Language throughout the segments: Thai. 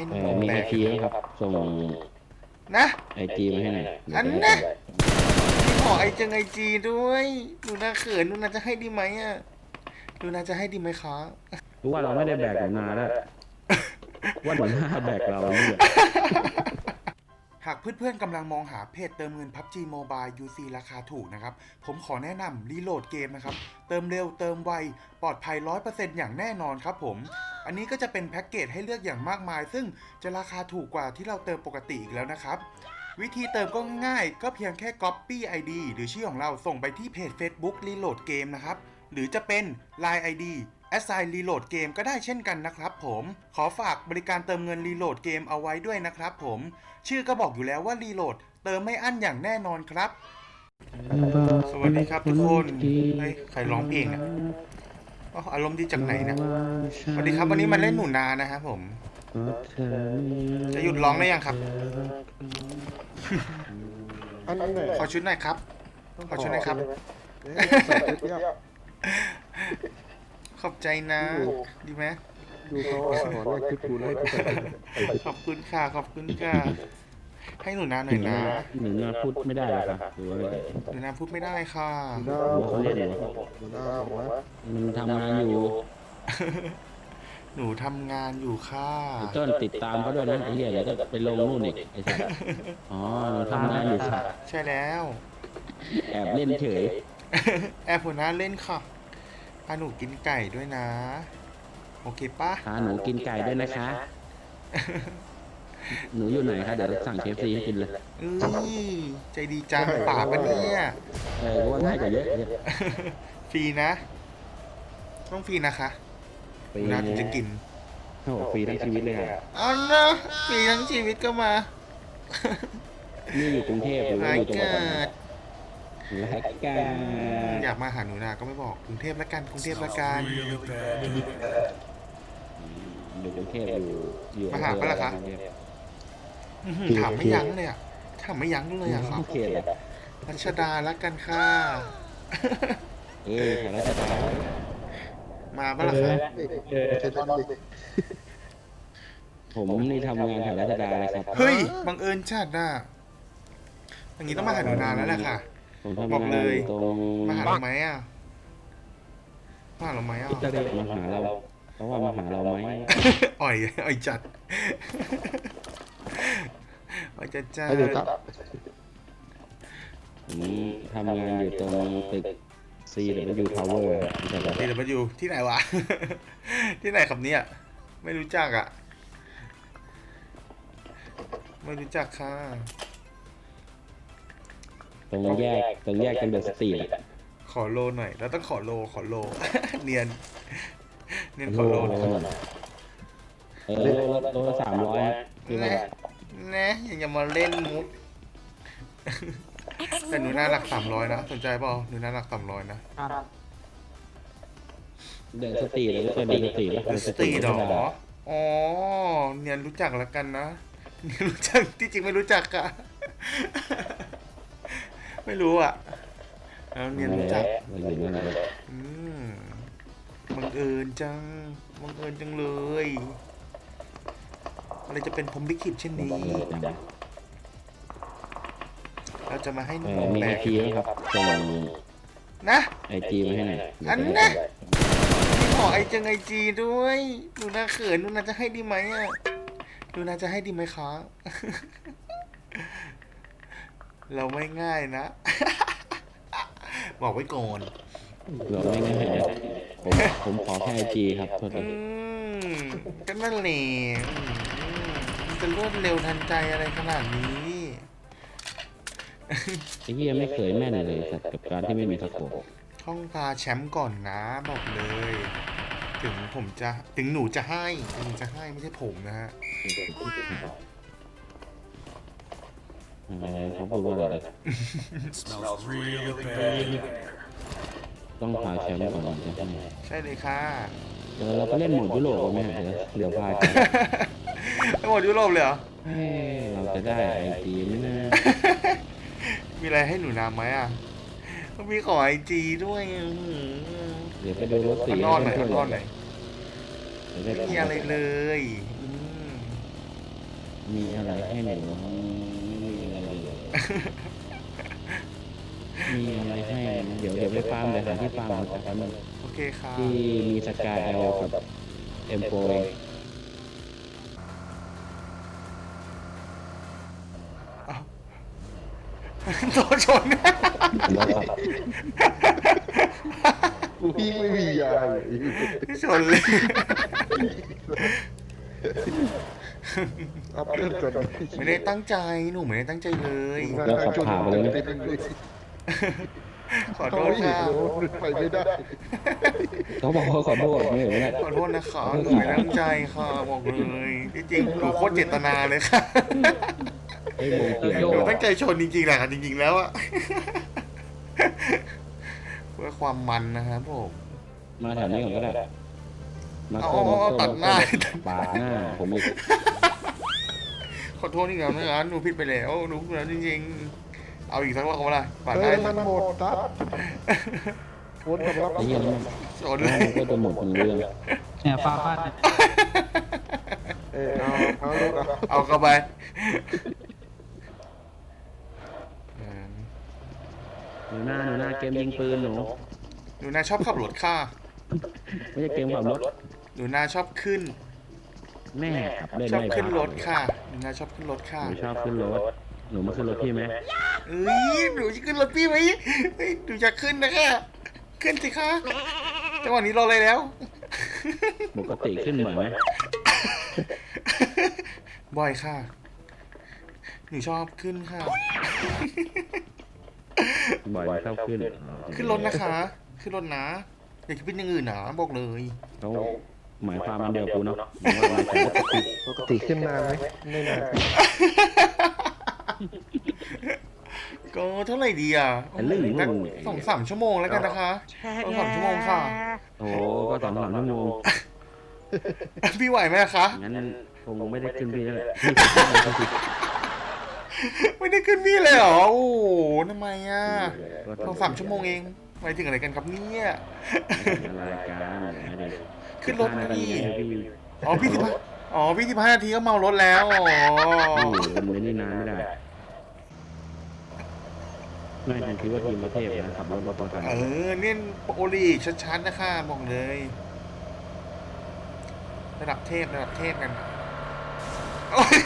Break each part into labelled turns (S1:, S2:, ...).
S1: ให้ห
S2: เอ
S1: นุ่
S2: อ
S1: ม
S2: มี
S1: แบ
S2: ไอกทีไหมครับ ส่ง
S1: นะ
S2: ไอจีมาให้หน่อย
S1: อันน่ะมีขอไอจังไอจีด้วยหนูนาเขินหนูนาจะให้ดีไหมอะหนูนาจะให้ดีไหมคะ
S2: รู้ว่าเราไม่ได้แบกหนูนาแล้วว่าหนูนาแบกเราเนี่ย
S1: หากเพื่อนๆกำลังมองหาเพจเติมเงิน PUBG Mobile UC ราคาถูกนะครับ ผมขอแนะนำรีโหลดเกมนะครับ เติมเร็วเติมไว ปลอดภัย 100%อย่างแน่นอนครับผม อันนี้ก็จะเป็นแพ็กเกจให้เลือกอย่างมากมาย ซึ่งจะราคาถูกกว่าที่เราเติมปกติอีกแล้วนะครับ วิธีเติมก็ง่ายก็เพียงแค่ Copy ID หรือชื่อของเราส่งไปที่เพจ Facebook Reload Game นะครับ หรือจะเป็น Line ID Assign Reload Game ก็ได้เช่นกันนะครับผม ขอฝากบริการเติมเงิน Reload Game เอาไว้ด้วยนะครับผม ชื่อก็บอกอยู่แล้วว่า Reload เติมไม่อั้นอย่างแน่นอนครับ สวัสดีครับทุกคนเฮ้ยใครร้องเพลงอะ อ๋ออารมณ์ดีจากไหนเนะสวัสดีครับวันนี้มาเล่นหนูนานะครับผม จะหยุดร้องได้ยังครับ
S3: อันไหน
S1: ขอชุดหน่อยครับ ขอชุดหน่อยครับ
S3: ใส่ชุดเนี้ย
S1: ขอบใจนะ ดีไหม
S3: ดูเขาขอแรกชุดคูณให้ใส่
S1: ขอบคุณค่ะ ขอบคุณค่ะ ให้หนูนาหน่อยนะ
S2: หนูนาพูดไม่ได้หรอครับหรือว่า
S1: หนูนาพูดไม่ได้ค่ะ
S3: หน้า
S2: เขาเรียกอะไร
S3: หน้าบอกว่า
S2: มันทำงานอยู่
S1: หนูทำงานอยู่ค่ะ
S2: ไอ้ต้นติดตามเขาด้วยนะไอ้เหี้ยเดี๋ยวก็ไปลงนู่นอีกไอ้สัสอ๋อหนูทำงานอยู่ค่ะ
S1: ใช่แล้ว
S2: แอบเล่นเฉย
S1: แอบหัวหน้าเล่นค่ะพาหนูกินไก่ด้วยนะ โอเคปะ
S2: พาหนูกินไก่ด้วยนะคะ หนูอยู่ไหนคะเดี๋ยวสั่งเคฟซีให้กินเลย
S1: เอ้ยใจดีจังป่าปะเนี่ย
S2: เออว่าง่ายกว่าเยอะเนี่ย
S1: ฟรีนะ ต้องฟรีนะคะ
S2: ฟรี
S1: น่าถึงจะกิน
S2: โอ้โหฟรีทั้งชีวิตเลยค่ะ
S1: เอ๋อนะฟรีทั้งชีวิตก็มา
S2: นี่อยู่กรุงเทพหรือว่า
S1: หาย
S2: อยู่จังหวัด
S1: เกิ
S2: อะไร
S1: ด
S2: รายการ
S1: อยากมาหาหนูนาก็ไม่บอกกรุงเทพละกันกรุงเทพละกัน
S2: อยู่กรุงเทพอยู่อยู่
S1: มาหาปะล่ะคะ
S2: อำเภอ
S1: อื้อหือถามไม่ยั้งเลยอะถามไม่ยั้งเลยอะครับ
S2: เขตเหรอ
S1: รัชดาละกันค่ะ
S2: เออแถวราชดา
S1: มาปะล่ะคะ
S3: ใช้ตอนเด็ก
S2: ผมนี่ทำงานแถวราชดาเลยครับ
S1: เฮ้ยบังเอิญชัดน่ะอย่างนี้ต้องมาหาหนูนาแล้วแหละค่ะ
S2: ผมทำ
S1: บ
S2: งา
S1: อก
S2: น
S1: เลย
S2: อยู่ตรง
S1: มาหาเราไหมอะมาหาเราไหมอะ
S2: จะเรียกมาหาเรา เพราะว่ามาหาเราไหม
S1: อ่อยอ่อยจัด อ่อยจัดจ้า
S3: ให้ดูครับ
S2: ผมทำงานอยู่ตรงตึก CW Tower ใช่ปะ
S1: เดี๋ยวมาอยู่ที่ไหนวะ ที่ไหนครับเนี่ยไม่รู้จักอะ ไม่รู้จักค่ะ
S2: ตรงแยกตรงแยกกันเดอะสตรีทอะ
S1: ขอโลหน่อย แล้วต้องขอโลขอโล เนียน เนียนขอโลหน่อย
S2: เออโลละโลละสามร้อยคือว่า
S1: แนะแนะอย่าอย่ามาเล่นมุกแต่หนูน่ารักสามร้อยนะสนใจเปล่าหนูน่ารักสามร้อยนะ
S2: เดอะสตรีทหรือเคยเดอะสตรีทปะ
S1: เดอะสตรีทหรออ๋อเนียนรู้จักแล้วกันนะเนียนรู้จักที่จริงไม่รู้จักอะไม่รู้อะแล้วเนียนรู้จัก
S2: เราอยู่นั่นแหละ
S1: อืมบังเอิญจังบังเอิญจังเลย อะไรจะเป็นพรหมลิขิตเช่นนี้ เราจะมาให้ห
S2: เอ
S1: นู
S2: อมี
S1: แบ
S2: ไอกทีไหมครับส่ง
S1: นะ
S2: ไอจีมาให้หน่อย
S1: อันน่ะมีขอไอจังไอจีด้วยหนูนาเขินหนูนาจะให้ดีไหมอะหนูนาจะให้ดีไหมคะ เราไม่ง่ายนะ บอกไว้ก่อน
S2: เราไม่ง่ายนะผมผมขอแค่ไอจีครับโทษ
S1: อื
S2: ที
S1: มก็นั่นแหละอืมมัน จะรวดเร็วทันใจอะไรขนาดนี้
S2: ไอ้เหี้ยไม่เคยแม่นเลยสัตว์กับการที่ไม่มีสโคป
S1: ท่องตาแชมป์ก่อนนะบอกเลย ถึงผมจะถึงหนูจะให้ถึงหนูจะให้ไม่ใช่ผมนะฮะ
S2: อะไรเขาพูดว่าอะไร
S4: Smells real bad.
S2: ต้องพาแชมป์ก่อนจะให้
S1: ใช่เลยค่ะ
S2: เดี๋ยวเราไปเล่นโหมดยุโรปกันไหมเดี๋ยวเดี๋ยวพาไป
S1: ไปหมดยุโรปเลยเหรอ
S2: เอ้ยเราจะได้ไอจีไหมนะ
S1: มีอะไรให้หนูนาไหมอะก็มีขอไอจีด้วยอื้อหือ
S2: เดี๋ยวไปดูรถสี
S1: อันนอนหน่อยอันนอนหน่อย
S2: เดี๋ยวได้
S1: ไม่มีอะไรเลยอืม
S2: มีอะไรให้หนูมีอะไรเลยมีอะไรให้เดี๋ยวเดี๋ยวไปฟาร์มเดี๋ยวหาที่ฟาร์มก่อนแต่มัน
S1: โอเคค่ะ
S2: ที่มีสกายเอลกับเอ็มโฟ
S1: โดนชน
S3: กูพี่ไม่มียาเลย
S1: ชนเลย
S3: อัพเลือดก่อน
S1: ไม่ได้ตั้งใจ หนูไม่ได้ตั้งใจเลย
S2: แล้วขับผ่าไปเลยนะ
S1: ขอโทษค่ะ
S3: ไปไม่ได้
S2: เขาบอกว่าขอโทษไม่เห็นไหมเนี่ย
S1: ขอโทษนะคะหนูไม่ได้ตั้งใจค่ะ บอกเลย ที่จริงหนูโคตรเจตนาเลยค่ะ
S2: ไอ้โมงเปลี่ยน
S1: หนูตั้งใจชนจริงๆแหละค่ะจริงๆแล้วอะ เพื่อความมันนะครับผม
S2: มาแถวนี้ก่อนก็ได้ มา
S1: เอา
S2: โค้ง
S1: เอาเอาตัดหน้า
S2: ปาดหน้าผมอีก
S1: ขอโทษนี่ครับนะหนูผิดไปแล้วหนูผิดแล้วจริงๆ เอาอีกสักรอบก็ได้ปาด
S3: เฮ้
S1: ได้
S3: ยมันหมดตัดวนกลับรับ
S2: ไอ้เหี้ยนี่มัน
S1: ชนเลย
S2: มันก็จะหมดเรื่อง
S5: เนี่ยฟ้าฟาดเนี่ย
S3: เออเอาเอาลูกเอา
S1: เอาเข้าไป
S2: หนูหน้าหนูหน้าเกมยิงปืนหนู
S1: หนูนาชอบขับรถค่ะ
S2: ไม่ใช่เกมขับรถ
S1: หนูนาชอบขึ้น
S2: แม่ขับเล่น
S1: ชอบ
S2: ไม่
S1: ขึ้น
S2: ได้
S1: รถค่ะหนูนาชอบขึ้นรถค่ะ
S2: หนูชอบขึ้นรถหนูมาขึ้นรถพี่ไหม
S1: เอ้ยหนูจะขึ้นรถพี่ไหมเฮ้ยหนูจะขึ้นนะคะขึ้นสิคะจังหวะนี้รออะไรแล้ว
S2: ปกติขึ้นบ่อยไหม
S1: บ่อยค่ะ หนูชอบขึ้นค่ะ
S2: บ่อยไหมชอบขึ้น
S1: ขึ้นรถนะคะ ขึ้นรถนะอย่าคิดเป็นอย่างอื่นนะบอกเลย
S2: เขาหมายความมันเดียวกูเนาะหมายว่ามันปกติ
S3: ปกติขึ้นนานไหมไม่นาน
S1: ก็เท่าไหร่ดีอะ
S2: แต่เรื่องของมึง
S1: สองสามชั่วโมงแล้วกันนะคะสองสามชั่วโมงค่ะ
S2: โอ้โหก็สองสามชั่วโมง
S1: พี่ไหวไหมคะ
S2: งั้นคงไม่ได้ขึ้นพี่แล้วแหละ
S1: ไม่ได้ขึ้นพี่เลยเหรอ โอ้โหทำไมอะสอง
S2: ก็
S1: สามชั่วโมงเองหมายถึงอะไรกันครับเนี่ย
S2: รายการอะไร
S1: ขึ้นรถนะพี่
S2: พี่
S1: อ๋อพี่สิบห้าอ๋อพี่สิบห้านาทีก็เมารถแล้วอ๋อ
S2: พี่มันไม่ได้นานไม่ได้ไม่ฉันคิดว่าทีมประเทศนะขับรถมาประกัน
S1: เออเนี่ยโอลีชัดๆนะคะบอกเลย ระดับเทพระดับเทพกันโอ้ย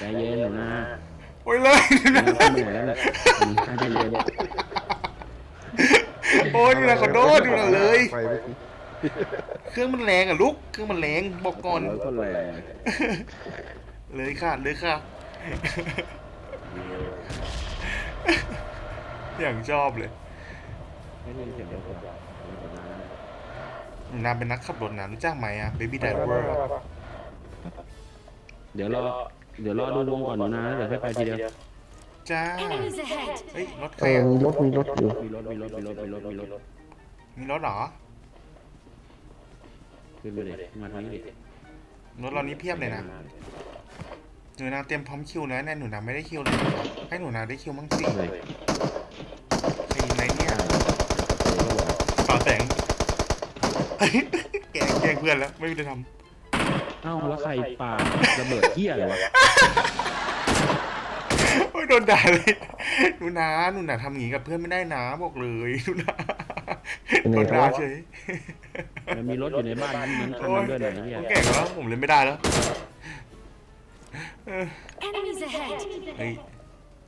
S2: ใจเย็นหนูนะ
S1: โอ้ยเลย
S2: นะขึ้นไปไหนแล้วแหละใจเย็น
S1: โอ้ยนี่นะขอโทษดูนะเลย
S3: ไปไม่ถึง
S1: เครื่องมันแรงอะลูกเครื่องมันแรงบอกก่อน
S2: แล้วก็แรง
S1: เลยค่ะเลยค่ะ อย่างชอบเลย
S2: ไม่ได้ยินเสียงรถก่อน
S1: หนูนาเป็นนักขับรถนะรู้จักไหมอะ Baby Driver
S2: เดี๋ยวรอ เดี๋ยวรอดูวงก่อนหนูนะเดี๋ยวค่อยไปทีเดียว
S1: จ้า
S6: Enemies ahead!
S1: เฮ้ยรถใค
S3: เอ
S1: ร
S3: อ
S1: อะ
S3: มีรถมีรถอยู่
S2: มีรถมีรถมีรถมีรถมีรถ
S1: มีรถเหรอ
S2: ขึ้นไปดิมาทางนี้ดิ
S1: รถเรานี้เพียบเลยนะหนูนาเตรียมพร้อมคิวนะเนี่ยหนูนาไม่ได้คิวเลยให้หนูนาได้คิวมั้งสิ
S2: เลย
S1: ใครยิงไหนเนี่ยป่าแสง แกล้งแกล้งเพื่อนแล้วไม่มีอะไรท
S2: เอ้าแล้วใครปาระเบิดเที่ยอะไรวะำ
S1: โอ้ยโดนด่าเลยหนูนาหนูนาทำอย่างนี้กับเพื่อนไม่ได้นะบอกเลยหนูนาโดนด่าเฉย
S2: มันมีรถอยู่ในบ้านนั้นนั้นคัน
S1: โอ้
S2: นึ
S1: ย
S2: งด้วยนะไอ้เหี้ย
S1: ผมแก่แล้วผมเล่นไม่ได้แล้วเออ
S6: Enemies ahead!
S1: เฮ้ย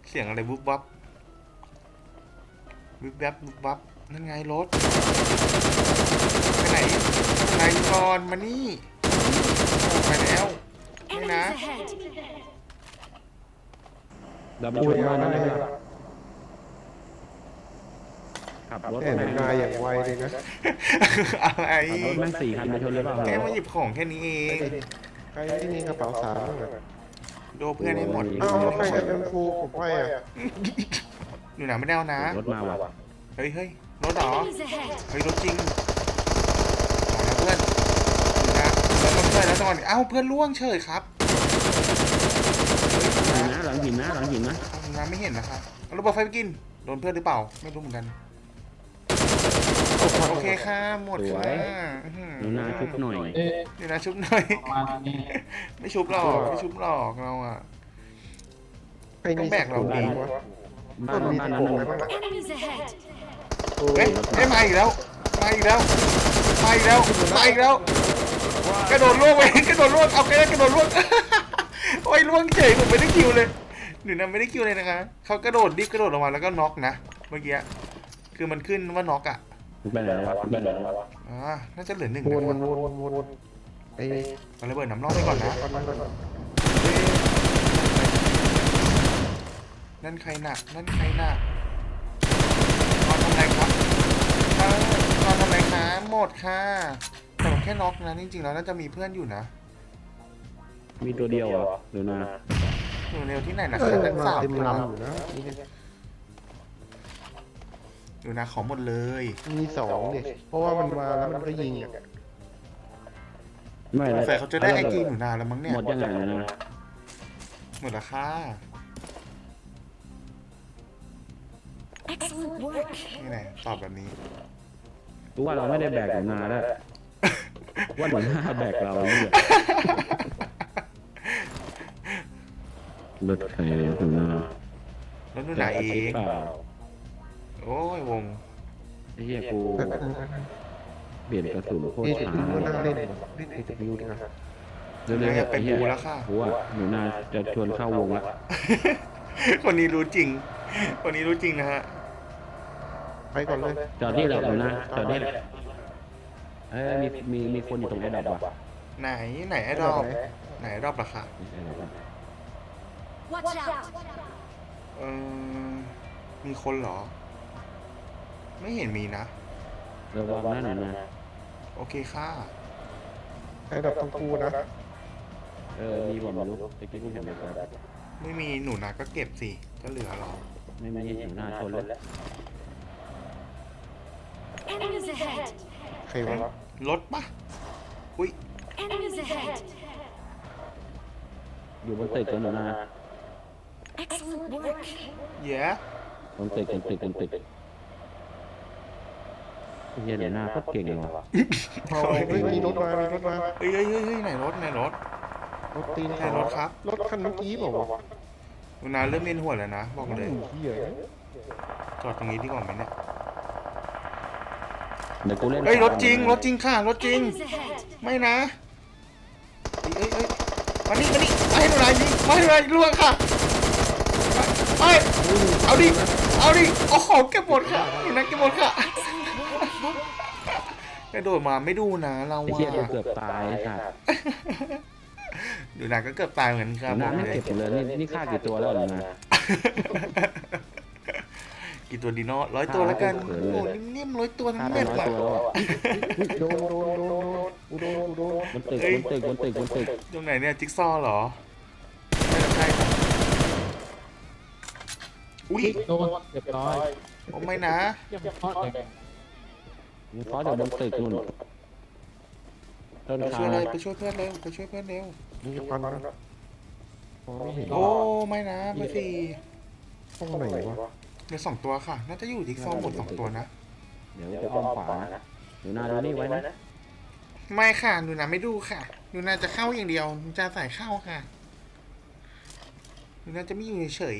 S1: เสียงอะไรวุบวับวุบวับวุบวับนั่นไงรถไปไหนนายกรมานี่ ไปแล้วไม่นะ
S6: Enemies ahead!
S2: เราไป
S3: โอ้
S2: ช่วย
S3: ย
S2: บ้าน
S3: มา
S2: นั้น
S3: เล
S2: เลย
S3: ย
S2: ขับรถ
S3: แม่งมาอย่างไวเลยนะ
S1: อะไร
S2: ขับรถแม่งสี่คันไปชนเลยเปล่า
S1: แค่มาหยิบของแค่นี้เอง
S3: ใครที่มีกระเป๋าสามบ้างอะ
S1: โดนเพื่อนให้หมด
S3: เอ้าแล้วใครจะเป็นครูผมไปอะ
S1: หนูหนาไม่ได้เอานะ
S2: รถมาว่ะ
S1: เฮ้ยเฮ้ยรถเหรอ
S6: Enemies ahead!
S1: เฮ้ยรถจริงเอาละเพื่อนหนูนะ แล้วรถเพื่อนแล้วจังหวะนี้เอ้าเพื่อนล่วงเฉยครับ
S2: หินนะหลังหินนะหลังหินนะ
S1: หนูนะไม่เห็นนะครับเอาระเบิดไฟไปกินโดนเพื่อนหรือเปล่าไม่รู้เหมือนกันโอเคค่ะหมดค่ะอื้อหือ
S2: หนูนาชุบหน่อย
S5: เอ๊ะ
S1: เดี๋ยวนะชุบหน่อย
S5: มานี่
S1: ไม่ชุบหรอกไม่ชุบหรอกเราอะ
S3: ใครมี
S1: ต้องแบกเรา
S3: สิบห
S1: ดี
S3: วะ
S2: บ้านบ้านนั้น
S3: ต้
S2: น่ะ
S3: มีสิบหกไหม
S6: Enemies ahead!
S3: โอ้
S1: เฮ้
S3: ย
S1: ยเฮ้ยมาอีกแล้วมาอีกแล้วมาอีกแล้วมาอีกแล้ว กระโดดล่วงไปกระโดดล่วงเอาไปแล้วกระโดดล่วงโอ้ยล่วงเฉยผมไม่ได้คิวเลยหนูนะไม่ได้คิวเลยนะคะเขากระโดดดิบกระโดดออกมาแล้วก็น็อกนะเมื่อกี้คือมันขึ้นว่าน็อกอะ
S2: ไปไหนแล้ววะไปไหนแล้ววะ
S1: อ่าน่าจะเหลือหนึ่ง
S3: วน
S1: นะ
S3: วนวนวนวนไอ้
S1: เอาระเบิดน้ำร่องไปก่อนนะ
S3: ก่อนก่อน
S1: นั่นใครหนักนั่นใครหนักนอนทำไรครับเออนอนทำไรคะหมดค่ะ แต่ผมแค่น็อกนะจริงๆแล้วน่าจะมีเพื่อนอยู่นะ
S2: มีตัวเดียวเหรอหรือนา
S1: อยู่เร็วที่ไหนนะ
S3: เอ
S1: คะ
S3: อ
S1: ทั้ง
S3: มา
S1: สาม
S3: เต็ม
S1: ตัว
S3: ลำอยู่นะนี่เนี่ย
S1: อยู่นะของหมดเลย
S3: มีสองเนี่ยเพราะว่ามันมาแล้วมันก็ยิงอะ
S2: ไม่
S1: สง
S2: แล้ว
S1: สัยเขาจะได้ไอจีหนูนาแล้วมั้งเนี่ย
S2: หมดยังไงหนูนา
S1: หมดและค่ะ
S6: Excellent work!
S1: นี่ไงตอบแบบนี้
S2: รู้ว่าเราไม่ได้แบกหนูนาแล้ว ว่าหนูนาแบกเราเนี่ยรถใครหนูนา
S1: แล้วหนูนาเอง
S2: เปล่า
S1: โอ้ยวง
S2: ไอ้เหี้ยกู
S3: แต่แต่
S2: เปลี่ยนกระสุนโคต
S3: เอ
S2: ร
S3: ที
S2: ช้า
S3: ก็น่าเล่นเล่นเอทียูดีกว่า
S2: เร็วๆไอ้เหี้ยกูว่าหนูนาจะชวนเข้าวงละ
S1: คนนี้รู้จริง คนนี้รู้จริงนะฮะ
S3: ไปก่อนเลย
S2: จอดนี่แหละหนูนาจอดนี่แหละ เอ้ยมีมีมีคนอยู่ตรงไอ้ดับว่ะ
S1: ไหนไหนไอ้รอบไหนไอ้รอบล่ะคะ
S2: ไอ้ดับว่ะ
S6: Watch out!
S1: เออมีคนเหรอ ไม่เห็นมีนะ
S2: ระวังนะหนูนา
S1: โอเคค่ะ
S3: ไอ้ดับต้องกูนะ
S2: เออมีผมไม่รู้ตะกี้กูเห็นแบบ
S1: ไม่มีหนูนาก็เก็บสิก็เหลือหรอ
S2: ไม่มีหนูนาชนแล้ว
S6: Enemies ahead!
S3: ใครวะ
S1: รถปะอุ้ย
S6: Enemies ahead!
S2: อยู่บนตึกกันหนูนา
S6: Excellent work!
S1: เย้
S2: บนตึกบนตึกบนตึกไอ้เหี้ยหนูนาก็เก่งเลยว่ะ
S3: เอาเฮ้ยมีรถมา มีรถมา
S1: เฮ้ยเฮ้ยเฮ้ยเฮ้ยไหนรถไหนรถ
S3: รถตีน
S1: ไหนรถครับ
S3: รถคันเมื่อกี้บอกว่า
S1: หนูนาเริ่มเวียนหัวแล้วนะบอกเลย
S3: เฮีย
S1: จอดตรงนี้ดีกว่าไหมเนี่ย
S2: เดี๋ยวกูเล่น
S1: เฮ้ยรถจริงรถจริงค่ะรถจริง
S6: Enemies ahead!
S1: ไม่นะเอ้ยเอ้ยเอ้ยมานี่มานี่มาให้หนูนายิงมาให้หนูนาล่วงค่ะไปเอาดิเอาดิโอ้โหเก็บหมดค่ะหนูนาเก็บหมดค่ะกระโดดมาไม่ดูนะเรา
S2: ไอ้
S1: ว่า
S2: เหี้ยเกือบตายค่ะ
S1: ดูนาก็เกือบตายเหมือน
S2: ห
S1: กัน
S2: นู
S1: บ
S2: นา
S1: อก
S2: ไม่
S1: เลย
S2: เก็บหมดเลยนี่นี่ฆ่ากี่ตัวแล้วหนูนา
S1: กี่ตัวดีเนาะร้อยตัวแล้วกัน
S2: เอ
S1: โอ้
S2: อ
S1: นิ่มๆร้อยตัวทั้ง
S2: ฆ่าไป
S1: เม็ด
S2: ร้อย
S1: ว่ะ
S2: ตัวแล้วอะ
S3: โดนโดนโดนโดนกูโดนกูโดน
S2: บนตึกบนตึกบนตึกบนตึก
S1: ตรงไหนเนี่ยจิ๊กซอว์เหรอไม่ใช่ครับอุ้ย
S2: โดนเรียบร้อย
S1: โอ้ไม่นะ
S2: นี่ฟอสอยู่บนตึกนู่นต้น
S1: ไป
S2: ขา
S1: ช่วยเลยไปช่วยเพื่อนเร็วไปช่วยเพื่อนเร็ว
S3: มีควันนะมองไม่เห็น
S1: โอ้ไม่นะเบอร์สี่
S3: ห้องไหนวะ
S1: เหลือสองตัวค่ะ น่าจะอยู่จิ๊กซอว์หมดสองตัวนะ
S2: เดี๋ยวจะอ้อมขวานะหนูนาดูนี่ไว้นะ
S1: ไม่ค่ะหนูนาไม่ดูค่ะหนูนาจะเข้าอย่างเดียวหนูจะใส่เข้าค่ะหนูนาจะไม่อยู่เฉย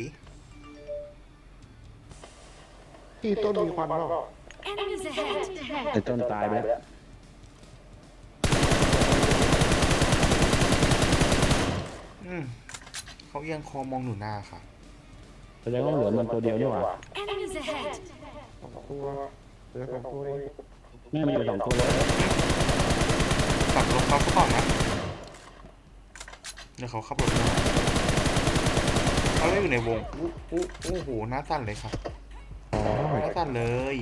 S3: ที่ต้นมีควันเปล่า
S6: Enemies ahead!
S2: ไอ้ต้นตายไปแล้ว
S1: ๆอืมเขาเอียงคอมองหนูนาค่ะ
S2: แสดงว่าเหลือมันตัวเดียวนี่หว่า
S6: Enemies ahead!
S3: สองตัวเหลือสองตัวเอง
S2: แม่มีอยู่สองตัวแล้ว
S1: ตัดรถเขาก่อนนะ เดี๋ยวเขาขับรถมาเขาเล่นอยู่ในวงอู้อู้อู้หูหน้าสั่นเลยครับ
S3: อ๋อ
S1: หน้าสั่นเลย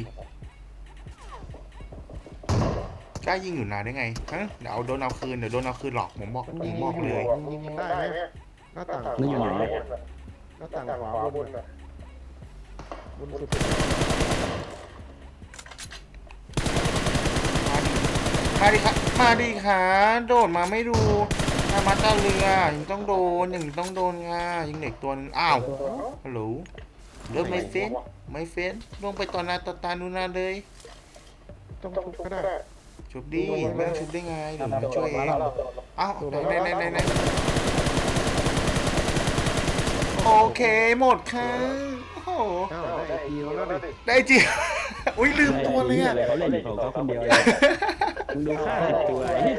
S1: กล้ายิงอยู่นานได้ไงฮะเดี๋ยวเอาโดนเอาคืนเดี๋ยวโดนเอาคืนหรอกผมบอก
S3: มัน
S1: ผ
S3: ยิ
S1: ม
S3: ง
S1: บอกเลย
S3: ยิงได้ไหมหน้าต่าง
S2: นี่อยู่ไหน
S3: หน้าต่างขวาบนอะบนสุด
S1: มาดิมาดิค่ะมาดิค่ะโดดมาไม่ดูนามาตาเรือยังต้องโดนอย่างนี้ต้องโดนค่ะยิงเด็กตัวนึงอ้าวฮัลโหลเริ่มไม่เฟ้นไม่เฟ้นลงไปต่อหน้าต่อตานูนาเลย
S3: ต้องทุบก็ได้
S1: ชุบดิไม่ต้องชุบได้ไงเดี๋ยวผมช่วยเองอ้าวไหนไหนไหนไหนไหน โอ้เคหมดค่ะโอ้โห
S3: เอ้าได้ไอทีเขาแล้วดิ
S1: ได้จริง อุ้ยลืมตัวเลยอะ
S2: เขาเล่นของเขาคนเดียวเลยมึงดูค่าแต่ตัวไอ้เนี่ย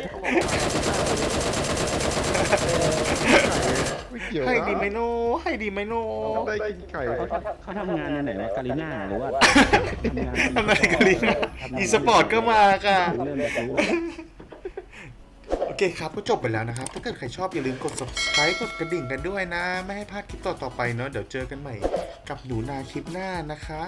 S3: ไม่เกี่ยว
S1: ให้
S3: นะ
S1: ดีไหมโนให้ดีไหมโน
S3: ได้กินไก่
S2: เขาเขาทำงานในไหนวะกาลิน่าหรือว่าทำงาน
S1: ทำอะไรกันลินอีสปอร์ตก็มาค่ะ
S2: เริ่มแบบรู้
S1: โอ เคครับก็จบไปแล้วนะครับ ถ้าเกิดใครชอบอย่าลืมกด subscribe กดกระดิ่งกันด้วยนะ ไม่ให้พลาดคลิปต่อๆไปเนาะเดี๋ยวเจอกันใหม่ กับหนูนาคลิปหน้านะคะ